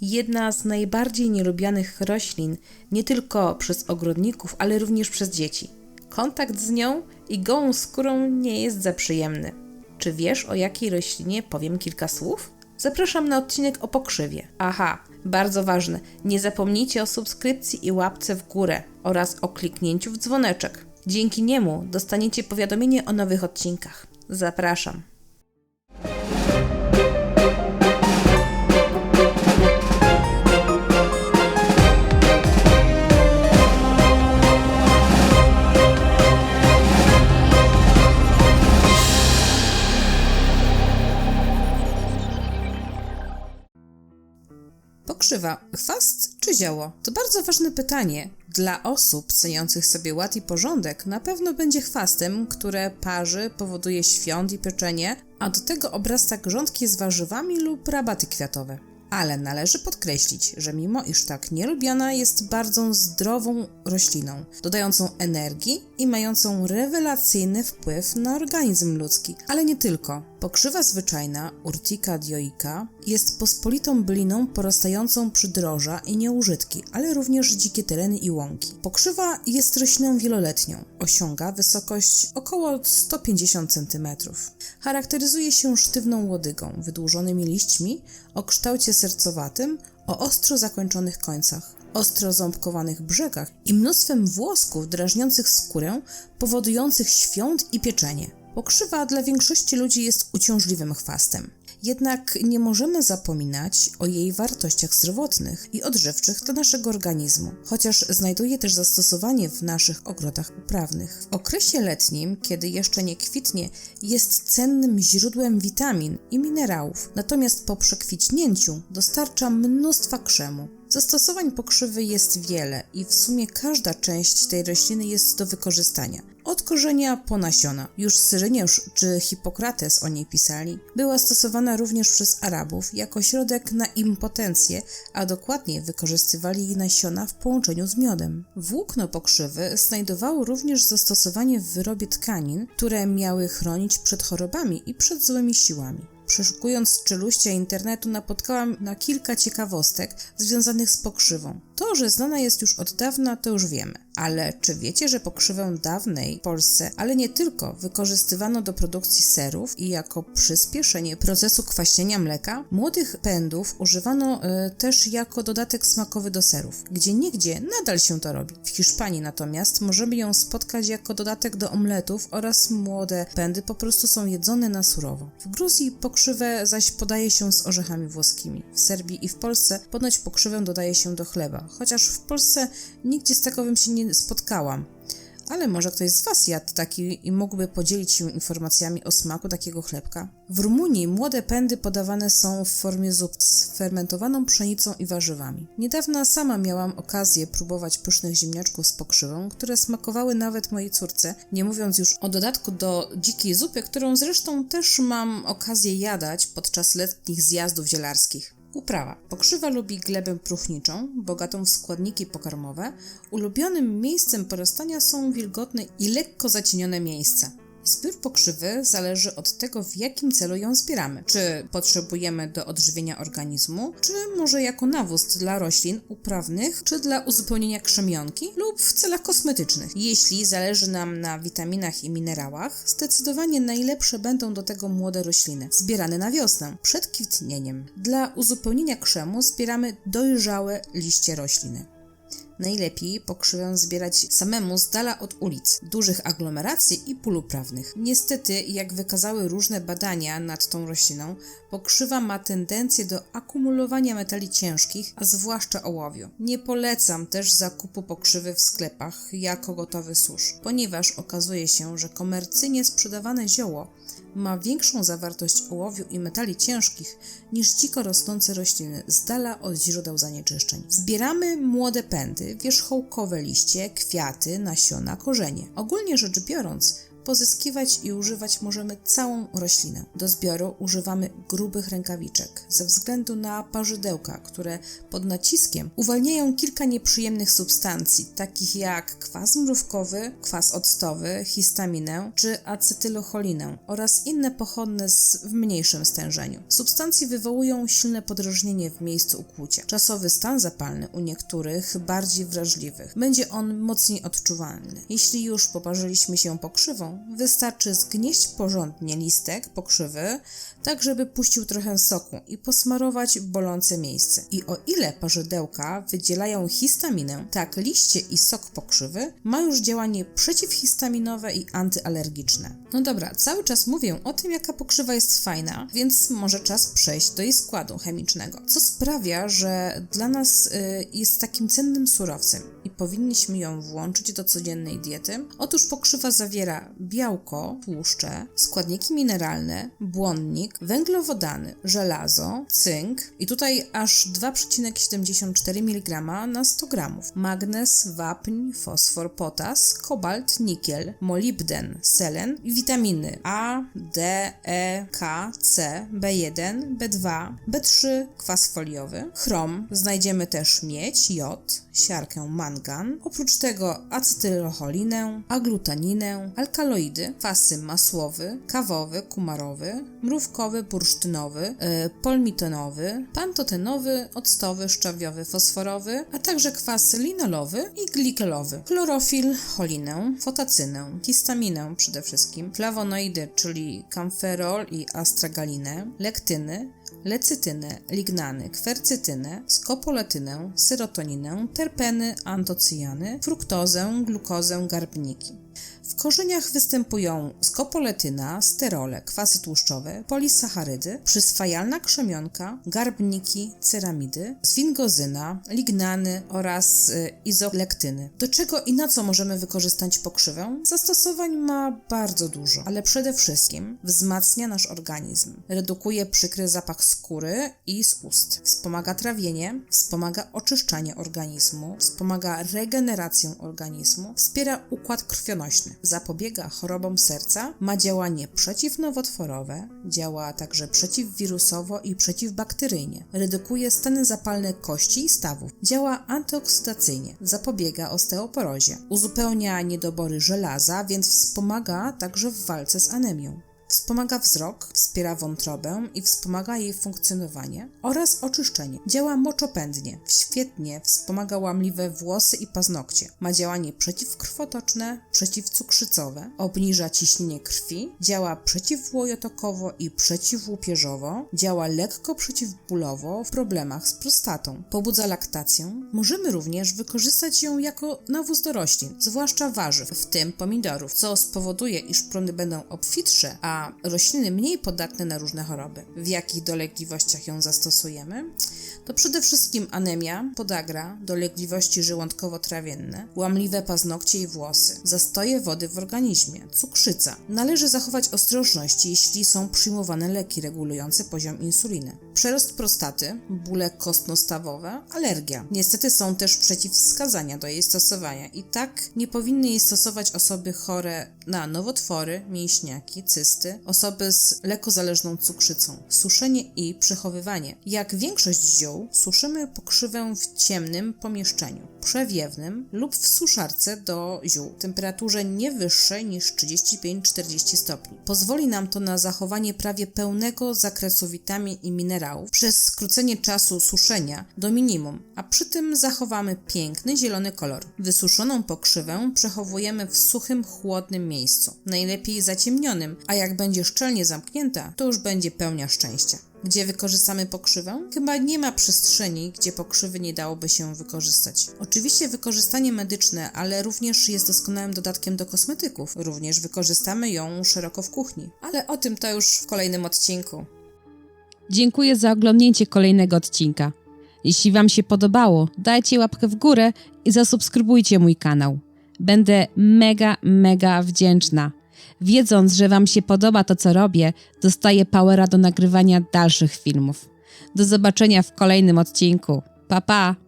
Jedna z najbardziej nielubianych roślin nie tylko przez ogrodników, ale również przez dzieci. Kontakt z nią i gołą skórą nie jest za przyjemny. Czy wiesz o jakiej roślinie powiem kilka słów? Zapraszam na odcinek o pokrzywie. Aha, bardzo ważne, nie zapomnijcie o subskrypcji i łapce w górę oraz o kliknięciu w dzwoneczek. Dzięki niemu dostaniecie powiadomienie o nowych odcinkach. Zapraszam. Pokrzywa, chwast czy zioło? To bardzo ważne pytanie. Dla osób ceniących sobie ład i porządek na pewno będzie chwastem, które parzy, powoduje świąt i pieczenie, a do tego obrasta grządki z warzywami lub rabaty kwiatowe. Ale należy podkreślić, że mimo iż tak nielubiana jest bardzo zdrową rośliną, dodającą energii i mającą rewelacyjny wpływ na organizm ludzki, ale nie tylko. Pokrzywa zwyczajna, Urtica dioica, jest pospolitą byliną porastającą przy droża i nieużytki, ale również dzikie tereny i łąki. Pokrzywa jest rośliną wieloletnią. Osiąga wysokość około 150 cm. Charakteryzuje się sztywną łodygą, wydłużonymi liśćmi o kształcie sercowatym, o ostro zakończonych końcach ostro ząbkowanych brzegach i mnóstwem włosków drażniących skórę, powodujących świąt i pieczenie. Pokrzywa dla większości ludzi jest uciążliwym chwastem. Jednak nie możemy zapominać o jej wartościach zdrowotnych i odżywczych dla naszego organizmu, chociaż znajduje też zastosowanie w naszych ogrodach uprawnych. W okresie letnim, kiedy jeszcze nie kwitnie, jest cennym źródłem witamin i minerałów, natomiast po przekwitnięciu dostarcza mnóstwa krzemu. Zastosowań pokrzywy jest wiele i w sumie każda część tej rośliny jest do wykorzystania. Od korzenia po nasiona. Już Syryniusz czy Hipokrates o niej pisali. Była stosowana również przez Arabów jako środek na impotencję, a dokładnie wykorzystywali jej nasiona w połączeniu z miodem. Włókno pokrzywy znajdowało również zastosowanie w wyrobie tkanin, które miały chronić przed chorobami i przed złymi siłami. Przeszukując czeluście internetu napotkałam na kilka ciekawostek związanych z pokrzywą. To, że znana jest już od dawna, to już wiemy. Ale czy wiecie, że pokrzywę dawnej w Polsce, ale nie tylko, wykorzystywano do produkcji serów i jako przyspieszenie procesu kwaśnienia mleka? Młodych pędów używano y, też jako dodatek smakowy do serów. Gdzie niegdzie nadal się to robi. W Hiszpanii natomiast możemy ją spotkać jako dodatek do omletów oraz młode pędy po prostu są jedzone na surowo. W Gruzji pokrzywę zaś podaje się z orzechami włoskimi. W Serbii i w Polsce ponoć pokrzywę dodaje się do chleba, chociaż w Polsce nigdzie z takowym się nie spotkałam. Ale może ktoś z Was jadł taki i mógłby podzielić się informacjami o smaku takiego chlebka? W Rumunii młode pędy podawane są w formie zup z fermentowaną pszenicą i warzywami. Niedawno sama miałam okazję próbować pysznych ziemniaczków z pokrzywą, które smakowały nawet mojej córce, nie mówiąc już o dodatku do dzikiej zupy, którą zresztą też mam okazję jadać podczas letnich zjazdów zielarskich. Uprawa. Pokrzywa lubi glebę próchniczą, bogatą w składniki pokarmowe. Ulubionym miejscem porastania są wilgotne i lekko zacienione miejsca. Zbiór pokrzywy zależy od tego, w jakim celu ją zbieramy. Czy potrzebujemy do odżywienia organizmu, czy może jako nawóz dla roślin uprawnych, czy dla uzupełnienia krzemionki, lub w celach kosmetycznych. Jeśli zależy nam na witaminach i minerałach, zdecydowanie najlepsze będą do tego młode rośliny, zbierane na wiosnę, przed kwitnieniem. Dla uzupełnienia krzemu zbieramy dojrzałe liście rośliny. Najlepiej pokrzywę zbierać samemu z dala od ulic, dużych aglomeracji i pól uprawnych. Niestety, jak wykazały różne badania nad tą rośliną, pokrzywa ma tendencję do akumulowania metali ciężkich, a zwłaszcza ołowiu. Nie polecam też zakupu pokrzywy w sklepach jako gotowy susz, ponieważ okazuje się, że komercyjnie sprzedawane zioło ma większą zawartość ołowiu i metali ciężkich niż dziko rosnące rośliny z dala od źródeł zanieczyszczeń. Zbieramy młode pędy, wierzchołkowe liście, kwiaty, nasiona, korzenie. Ogólnie rzecz biorąc, Pozyskiwać i używać możemy całą roślinę. Do zbioru używamy grubych rękawiczek ze względu na parzydełka, które pod naciskiem uwalniają kilka nieprzyjemnych substancji, takich jak kwas mrówkowy, kwas octowy, histaminę czy acetylocholinę oraz inne pochodne w mniejszym stężeniu. Substancje wywołują silne podrażnienie w miejscu ukłucia. Czasowy stan zapalny u niektórych bardziej wrażliwych będzie on mocniej odczuwalny. Jeśli już poparzyliśmy się pokrzywą, wystarczy zgnieść porządnie listek pokrzywy, tak żeby puścił trochę soku i posmarować bolące miejsce. I o ile parzydełka wydzielają histaminę, tak liście i sok pokrzywy ma już działanie przeciwhistaminowe i antyalergiczne. No dobra, cały czas mówię o tym, jaka pokrzywa jest fajna, więc może czas przejść do jej składu chemicznego, co sprawia, że dla nas y, jest takim cennym surowcem i powinniśmy ją włączyć do codziennej diety. Otóż pokrzywa zawiera białko, tłuszcze, składniki mineralne, błonnik, węglowodany, żelazo, cynk i tutaj aż 2,74 mg na 100 g, magnez, wapń, fosfor, potas, kobalt, nikiel, molibden, selen i witaminy A, D, E, K, C, B1, B2, B3, kwas foliowy, chrom, znajdziemy też miedź, jod, siarkę mangan, oprócz tego acetylocholinę, aglutaninę, alkaloidy, kwasy masłowy, kawowy, kumarowy, mrówkowy, bursztynowy, yy, polmitonowy, pantotenowy, octowy, szczawiowy, fosforowy, a także kwas linolowy i glikelowy, chlorofil, cholinę, fotacynę, histaminę przede wszystkim, flawonoidy, czyli kamferol i astragalinę, lektyny, lecytynę, lignany, kwercytynę, skopoletynę, serotoninę, terpeny, antocyjany, fruktozę, glukozę, garbniki. W korzeniach występują skopoletyna, sterole, kwasy tłuszczowe, polisacharydy, przyswajalna krzemionka, garbniki, ceramidy, zwingozyna, lignany oraz y, izolektyny. Do czego i na co możemy wykorzystać pokrzywę? Zastosowań ma bardzo dużo, ale przede wszystkim wzmacnia nasz organizm, redukuje przykry zapach skóry i z ust, wspomaga trawienie, wspomaga oczyszczanie organizmu, wspomaga regenerację organizmu, wspiera układ krwionośny zapobiega chorobom serca, ma działanie przeciwnowotworowe, działa także przeciwwirusowo i przeciwbakteryjnie, redukuje stany zapalne kości i stawów, działa antyoksydacyjnie, zapobiega osteoporozie, uzupełnia niedobory żelaza, więc wspomaga także w walce z anemią. Wspomaga wzrok, wspiera wątrobę i wspomaga jej funkcjonowanie oraz oczyszczenie. Działa moczopędnie, świetnie wspomaga łamliwe włosy i paznokcie. Ma działanie przeciwkrwotoczne, przeciwcukrzycowe, obniża ciśnienie krwi, działa przeciwłojotokowo i przeciwłupieżowo, działa lekko przeciwbólowo w problemach z prostatą. Pobudza laktację. Możemy również wykorzystać ją jako nawóz do roślin, zwłaszcza warzyw, w tym pomidorów, co spowoduje, iż plony będą obfitsze, a rośliny mniej podatne na różne choroby. W jakich dolegliwościach ją zastosujemy? To przede wszystkim anemia, podagra, dolegliwości żołądkowo-trawienne, łamliwe paznokcie i włosy, zastoje wody w organizmie, cukrzyca. Należy zachować ostrożność, jeśli są przyjmowane leki regulujące poziom insuliny. Przerost prostaty, bóle kostno-stawowe, alergia. Niestety są też przeciwwskazania do jej stosowania i tak nie powinny jej stosować osoby chore na nowotwory, mięśniaki, cysty, osoby z lekozależną cukrzycą. Suszenie i przechowywanie. Jak większość ziół, suszymy pokrzywę w ciemnym pomieszczeniu, przewiewnym lub w suszarce do ziół, temperaturze nie wyższej niż 35-40 stopni. Pozwoli nam to na zachowanie prawie pełnego zakresu witamin i minerałów przez skrócenie czasu suszenia do minimum, a przy tym zachowamy piękny zielony kolor. Wysuszoną pokrzywę przechowujemy w suchym, chłodnym miejscu, najlepiej zaciemnionym, a będzie szczelnie zamknięta, to już będzie pełnia szczęścia. Gdzie wykorzystamy pokrzywę? Chyba nie ma przestrzeni, gdzie pokrzywy nie dałoby się wykorzystać. Oczywiście wykorzystanie medyczne, ale również jest doskonałym dodatkiem do kosmetyków. Również wykorzystamy ją szeroko w kuchni. Ale o tym to już w kolejnym odcinku. Dziękuję za oglądnięcie kolejnego odcinka. Jeśli Wam się podobało, dajcie łapkę w górę i zasubskrybujcie mój kanał. Będę mega, mega wdzięczna. Wiedząc, że Wam się podoba to, co robię, dostaję powera do nagrywania dalszych filmów. Do zobaczenia w kolejnym odcinku. Pa, pa!